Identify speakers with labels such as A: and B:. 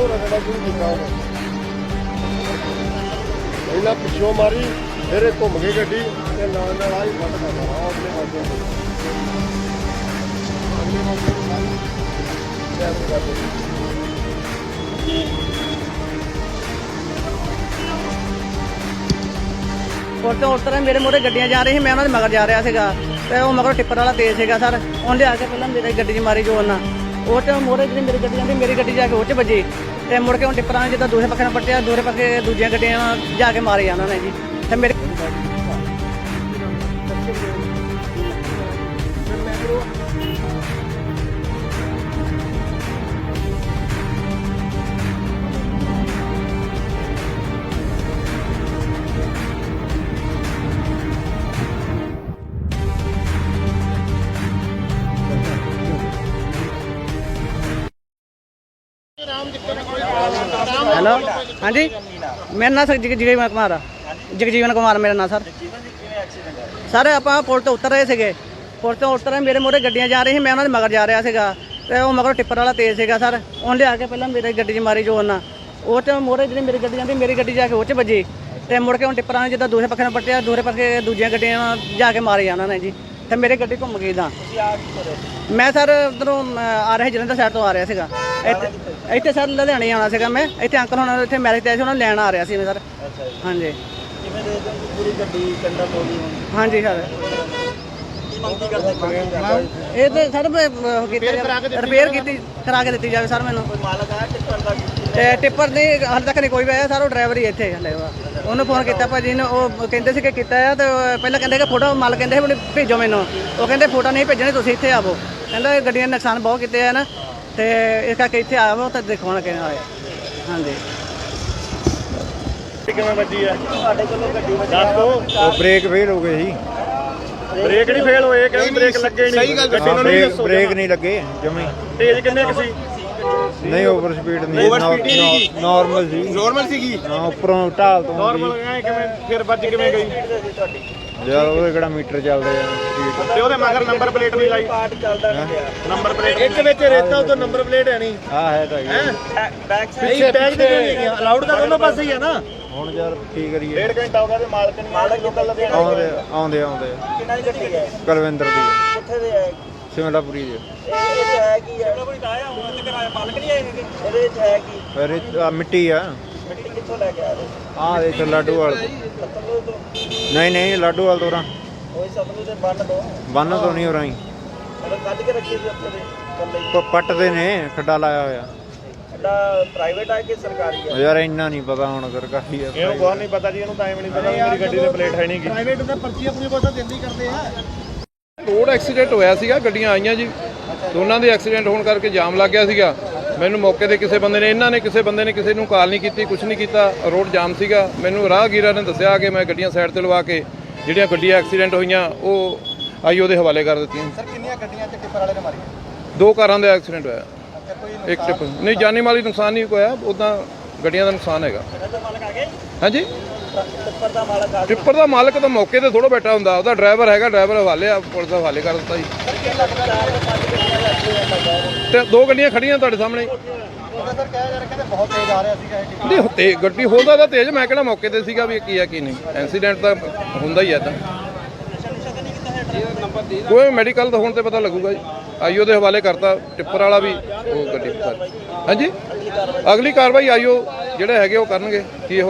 A: ਹੋਰ ਅਗਲਾ ਸ਼ੁਰੂ ਕੀਤਾ ਪਹਿਲਾਂ ਪਿੱਛੋਂ ਮਾਰੀ, ਫਿਰ ਇਹ ਘੁੰਮ ਗਈ ਗੱਡੀ ਤੇ ਨਾਲ ਨਾਲ ਆਈ ਫਟ ਕਰ ਆਪਣੇ ਪਾਸੇ ਅਗਲੇ ਪਾਸੇ ਤੋਂ ਮਾਰੀ ਟੈਪ ਕਰ ਦਿੱਤੀ
B: ਪੁਲ ਤੋਂ ਉਤਰੇ ਮੇਰੇ ਮੋਰੇ ਗੱਡੀਆਂ ਜਾ ਰਹੀਆਂ ਸੀ, ਮੈਂ ਉਹਨਾਂ ਦੇ ਮਗਰ ਜਾ ਰਿਹਾ ਸੀਗਾ। ਤੇ ਉਹ ਮਗਰ ਟਿੱਪਰ ਵਾਲਾ ਤੇਜ਼ ਸੀਗਾ ਸਰ। ਉਹਨੇ ਆ ਕੇ ਪਹਿਲਾਂ ਮੇਰੇ ਗੱਡੀ 'ਚ ਮਾਰੀ ਜੋ ਉਹਨਾਂ। ਉਹ ਤੇ ਮੋਰੇ ਜਿਹੜੀ ਮੇਰੀ ਗੱਡੀ ਜਾਂਦੀ, ਮੇਰੀ ਗੱਡੀ ਜਾ ਕੇ ਉਹ 'ਚ ਵੱਜੀ। ਤੇ ਮੁੜ ਕੇ ਹੁਣ ਟਿੱਪਰਾਂ ਨੇ ਜਿੱਦਾਂ ਦੂਸਰੇ ਪੱਖੇ ਨਾਲ ਪੱਟਿਆ ਦੂਸਰੇ ਪੱਖੇ ਦੂਜੀਆਂ ਗੱਡੀਆਂ ਜਾ ਕੇ ਮਾਰੇ ਉਹਨਾਂ ਨੇ ਜੀ। ਤੇ ਮੇਰੇ ਹੈਲੋ? ਹਾਂਜੀ? ਮੇਰਾ ਨਾਮ ਸਰ ਜਗਜੀਵਨ ਕੁਮਾਰ ਆ। ਜਗਜੀਵਨ ਕੁਮਾਰ ਮੇਰਾ ਨਾਮ ਸਰ। ਸਰ, ਆਪਾਂ ਪੁਲ ਤੋਂ ਉਤਰ ਰਹੇ ਸੀਗੇ। ਪੁਲ ਤੋਂ ਉਤਰੇ ਮੇਰੇ ਮੋਰੇ ਗੱਡੀਆਂ ਜਾ ਰਹੀਆਂ ਸੀ, ਮੈਂ ਉਹਨਾਂ ਦੇ ਮਗਰ ਜਾ ਰਿਹਾ ਸੀਗਾ। ਤੇ ਉਹ ਮਗਰ ਟਿੱਪਰ ਵਾਲਾ ਤੇਜ਼ ਸੀਗਾ, ਸਰ। ਉਹਨੇ ਲਿਆ ਕੇ ਪਹਿਲਾਂ ਮੇਰੇ ਗੱਡੀ 'ਚ ਮਾਰੀ ਜੋ ਉਹਨਾਂ। ਉਹ ਤੇ ਮੋਰੇ ਜਿਹੜੀ ਮੇਰੀ ਗੱਡੀ ਜਾਂਦੀ, ਮੇਰੀ ਗੱਡੀ ਜਾ ਕੇ ਉਹ 'ਚ ਵੱਜੀ। ਤੇ ਮੁੜ ਕੇ ਉਹ ਟਿੱਪਰਾਂ ਨੇ ਜਿੱਦਾਂ ਦੂਸਰੇ ਪੱਖੇ ਨੂੰ ਪੱਟਿਆ ਦੂਸਰੇ ਪੱਖੇ ਦੂਜੀਆਂ ਗੱਡੀਆਂ ਜਾ ਕੇ ਮਾਰੇ ਜਾਣਾ ਨੇ ਜੀ। ਤੇ ਮੇਰੇ ਗੱਡੀ ਘੁੰਮ ਗਈ ਤਾਂ ਮੈਂ, ਸਰ, ਉਧਰੋਂ ਆ ਰਿਹਾ ਜਲੰਧਰ ਸਾਈਡ ਤੋਂ ਆ ਰਿਹਾ ਸੀਗਾ। ਇੱਥੇ ਸਰ ਲੁਧਿਆਣੇ ਆਉਣਾ ਸੀਗਾ ਮੈਂ। ਇੱਥੇ ਅੰਕਲ ਹੋਣਾ ਇੱਥੇ ਮੈਰਿਜ ਤੇ ਆਏ ਸੀ ਉਹਨਾਂ ਨੂੰ ਲੈਣ ਆ ਰਿਹਾ ਸੀ ਮੈਂ ਸਰ। ਹਾਂਜੀ।
C: ਕਿਵੇਂ ਦੇ ਪੂਰੀ ਗੱਡੀ ਕੰਡਾ ਤੋੜੀ ਹੁਣ
B: ਹਾਂਜੀ ਸਰ।
C: ਕੀ ਮੰਗ ਕੀ ਕਰਦੇ
B: ਇਹ ਤੇ ਸਰ ਰਿਪੇਅਰ ਕੀਤੀ ਕਰਾ ਕੇ ਦਿੱਤੀ ਜਾਵੇ ਸਰ ਮੈਨੂੰ।
C: ਕੋਈ ਮਾਲਕ ਆਇਆ ਟਿੱਪਰ ਦਾ?
B: ਤੇ ਟਿੱਪਰ ਨੇ ਹਾਲੇ ਤੱਕ ਨਹੀਂ ਕੋਈ ਵੀ ਆਇਆ ਸਰ ਉਹ ਡਰਾਈਵਰ ਹੀ ਇੱਥੇ ਹਲੇ ਵਾ ਉਹਨੂੰ ਫੋਨ ਕੀਤਾ ਭਾਜੀ ਨੇ ਉਹ ਕਹਿੰਦੇ ਸੀ ਕਿ ਕੀਤਾ ਆ ਤੇ ਉਹ ਪਹਿਲਾਂ ਕਹਿੰਦੇ ਕਿ ਫੋਟੋ ਮਾਲ ਕਹਿੰਦੇ ਸੀ ਮੈਨੂੰ ਭੇਜੋ ਮੈਨੂੰ। ਉਹ ਕਹਿੰਦੇ ਫੋਟੋ ਨਹੀਂ ਭੇਜਣੀ ਤੁਸੀਂ ਇੱਥੇ ਆਵੋ। ਕਹਿੰਦਾ ਇਹ ਗੱਡੀਆਂ ਦੇ ਨੁਕਸਾਨ ਬਹੁਤ ਕੀਤੇ ਆ ਨਾ। ਤੇ ਇਸ ਕਰਕੇ ਇੱਥੇ ਆਵੋ ਤਾਂ ਦਿਖਾਉਣ ਕਿਵੇਂ ਆਏ ਹਾਂਜੀ।
A: ਕਿਵੇਂ ਵੱਜੀ ਆ?
C: ਤੁਹਾਡੇ ਕੋਲੋਂ ਗੱਡੀ ਵੱਜੀ
A: ਦੱਸ। ਦੋ
D: ਉਹ ਬ੍ਰੇਕ ਫੇਲ ਹੋ ਗਏ ਸੀ।
A: ਬ੍ਰੇਕ ਨਹੀਂ ਫੇਲ ਹੋਏ ਕਹਿੰਦੇ ਬ੍ਰੇਕ ਲੱਗੇ ਨਹੀਂ। ਸਹੀ ਗੱਲ
D: ਹਾਂ, ਬ੍ਰੇਕ ਬ੍ਰੇਕ ਨਹੀਂ ਲੱਗੇ ਜਮੀ।
A: ਤੇਜ਼ ਕਿੰਨੇ ਕੁ ਸੀ?
D: ਨਹੀਂ ਓਵਰ ਸਪੀਡ ਨਹੀਂ। ਨਾਰਮਲ ਸੀ। ਨਾਰਮਲ ਸੀਗੀ। ਹਾਂ ਉੱਪਰੋਂ ਢਾਲ ਤੋਂ
A: ਨਾਰਮਲ ਐ ਕਿਵੇਂ ਫਿਰ ਵੱਜ ਕਿਵੇਂ ਗਈ?
D: ਜਦ ਉਹਦੇ ਕਿਹੜਾ ਮੀਟਰ ਚੱਲਦੇ ਸਪੀਡ
A: ਤੇ ਉਹਦੇ ਮਗਰ ਨੰਬਰ ਪਲੇਟ ਨਹੀਂ ਲਾਈ।
C: ਪਾਰਟ ਚੱਲਦਾ ਨਹੀਂ ਪਿਆ
A: ਨੰਬਰ ਪਲੇਟ ਇੱਕ ਵਿੱਚ ਰੇਤਾ ਉਦੋਂ ਨੰਬਰ ਪਲੇਟ ਹੈ ਨਹੀਂ।
D: ਆ ਹੈ ਤਾਂ ਹੈਗੀ।
C: ਬੈਕ ਸਾਈਡ
A: ਬੈਗ ਦੇ ਅਲਾਉਡ ਤਾਂ ਦੋਨੋਂ ਪਾਸੇ ਹੀ ਆ ਨਾ।
D: ਹੁਣ ਯਾਰ ਕੀ ਕਰੀਏ?
A: ਡੇਢ ਘੰਟਾ ਹੋ ਗਿਆ ਤੇ ਮਾਲਕ ਨੇ ਮਾਲਕ ਲੋਕਲ ਲੁਧਿਆਣਾ
D: ਆਉਂਦੇ ਆਉਂਦੇ ਆਉਂਦੇ।
C: ਕਿੰਨਾ ਦੀ ਗੱਡੀ ਹੈ?
D: ਕੁਲਵਿੰਦਰ ਦੀ
C: ਕਿੱਥੇ ਦੇ ਹੈ?
D: ਸਿਮਲਾਪੁਰੀ ਦੀ।
C: ਇਹ ਹੈ ਕੀ ਹੈ? ਕੋਈ ਆਇਆ ਹੁਣ ਤੇ ਕਰਾਇਆ ਮਾਲਕ ਨਹੀਂ ਆਏ ਇਹਦੇ ਵਿੱਚ ਹੈ ਕੀ?
D: ਫਿਰ ਇਹ 'ਚ ਆ ਮਿੱਟੀ ਆ।
C: ਕਿੱਥੋਂ ਲੈ ਕੇ ਆ ਰਹੇ
D: ਆ ਦੇ ਲੱਡੂ ਵਾਲ ਤੋਂ
C: ਸਤਲੁਜ ਤੋਂ।
D: ਨਹੀਂ ਨਹੀਂ ਲੱਡੂ ਵਾਲ ਤੋਂ ਰਾਂ
C: ਉਹੀ ਸਤਲੁਜ ਦੇ ਬੰਨ ਤੋਂ।
D: ਬੰਨ ਤੋਂ ਨਹੀਂ ਉਰਾਂ ਹੀ।
C: ਮਤਲਬ ਕੱਢ ਕੇ ਰੱਖੀ ਸੀ ਉੱਥੇ ਦੇ ਕੱਲੇ
D: ਪ- ਪੱਟਦੇ ਨੇ ਖੱਡਾ ਲਾਇਆ ਹੋਇਆ।
C: ਇਹਦਾ ਪ੍ਰਾਈਵੇਟ ਆ ਕਿ ਸਰਕਾਰੀ ਆ?
D: ਯਾਰ ਇੰਨਾ ਨਹੀਂ ਪਤਾ ਹੁਣ ਸਰਕਾਰੀ ਆ
A: ਇਹਨੂੰ ਬਹੁਤ ਨਹੀਂ ਪਤਾ ਜੀ ਇਹਨੂੰ ਟਾਈਮ ਨਹੀਂ ਪਤਾ ਮੇਰੀ ਗੱਡੀ ਦੇ ਪਲੇਟ ਹੈ ਨਹੀਂ ਗੀ।
C: ਪ੍ਰਾਈਵੇਟ ਦਾ ਪਰਚੀ ਆਪਣੀ ਕੋਲ ਦਿੰਦੀ ਕਰਦੇ ਆ।
E: ਰੋਡ ਐਕਸੀਡੈਂਟ ਹੋਇਆ ਸੀਗਾ ਗੱਡੀਆਂ ਆਈਆਂ ਜੀ। ਦੋਨਾਂ ਦੇ ਐਕਸੀਡੈਂਟ ਹੋਣ ਕਰਕੇ ਜਾਮ ਲੱਗ ਗਿਆ ਸੀਗਾ। ਮੈਨੂੰ ਮੌਕੇ ਤੇ ਕਿਸੇ ਬੰਦੇ ਨੇ ਇਹਨਾਂ ਨੇ ਕਿਸੇ ਬੰਦੇ ਨੇ ਕਿਸੇ ਨੂੰ ਕਾਲ ਨਹੀਂ ਕੀਤੀ ਕੁਝ ਨਹੀਂ ਕੀਤਾ ਰੋਡ ਜਾਮ ਸੀਗਾ। ਮੈਨੂੰ ਰਾਹਗੀਰਾਂ ਨੇ ਦੱਸਿਆ ਕਿ ਮੈਂ ਗੱਡੀਆਂ ਸਾਈਡ ਤੇ ਲਵਾ ਕੇ ਜਿਹੜੀਆਂ ਗੱਡੀਆਂ ਐਕਸੀਡੈਂਟ ਹੋਈਆਂ ਉਹ ਆਈਓ ਦੇ ਹਵਾਲੇ ਕਰ ਦਿੱਤੀਆਂ।
C: ਸਰ ਕਿੰਨੀਆਂ ਗੱਡੀਆਂ ਤੇ ਟਿੱਪਰ ਵਾਲੇ ਨੇ ਮਾਰੀਆਂ?
E: ਦੋ ਕਾਰਾਂ ਦਾ ਐਕਸੀਡੈਂਟ ਹੋਇਆ। ਇੱਕ ਟਿੱਪ ਨਹੀਂ ਜਾਨੀ ਮਾਲੀ ਨੁਕਸਾਨ ਨਹੀਂ ਹੋਇਆ ਉਦਾਂ ਗੱਡੀਆਂ ਦਾ ਨੁਕਸਾਨ ਹੈਗਾ। ਹਾਂਜੀ?
C: ਟਿੱਪਰ ਦਾ ਮਾਲਕ ਆ
E: ਟਿੱਪਰ ਦਾ ਮਾਲਕ ਤਾਂ ਮੌਕੇ ਤੇ ਥੋੜਾ ਬੈਠਾ ਹੁੰਦਾ ਉਹਦਾ ਡਰਾਈਵਰ ਹੈਗਾ ਡਰਾਈਵਰ ਹਵਾਲੇ ਆ ਪੁਲਿਸ ਦਾ ਹਵਾਲੇ ਕਰ ਦਿੱਤਾ ਜੀ।
C: ਤੇ ਦੋ
E: ਗੱਡੀਆਂ ਖੜੀਆਂ ਤੁਹਾਡੇ ਸਾਹਮਣੇ।
C: ਸਰ ਕਹਿ ਜਾ ਰਿਹਾ ਕਹਿੰਦੇ ਬਹੁਤ ਤੇਜ਼ ਆ ਰਿਹਾ ਸੀਗਾ ਇਹ ਟਿੱਪਰ
E: ਨਹੀਂ ਤੇ ਗੱਡੀ ਹੋਦਾ ਤਾਂ ਤੇਜ਼ ਮੈਂ ਕਿਹੜਾ ਮੌਕੇ ਤੇ ਸੀਗਾ ਵੀ ਇਹ ਕੀ ਆ ਕੀ ਨਹੀਂ। ਐਕਸੀਡੈਂਟ ਤਾਂ ਹੁੰਦਾ ਹੀ ਐ ਤਾਂ ਕੋਈ ਮੈਡੀਕਲ ਤਾਂ ਹੁਣ ਤੇ ਪਤਾ ਲੱਗੂਗਾ ਜੀ। ਆਈਓ ਦੇ ਹਵਾਲੇ ਕਰਤਾ ਟਿੱਪਰ ਵਾਲਾ ਵੀ ਉਹ ਗੱਡੀ ਹਾਂਜੀ? ਅਗਲੀ ਕਾਰਵਾਈ ਆਈਓ ਜਿਹੜੇ ਹੈਗੇ ਉਹ ਕਰਨਗੇ ਕੀ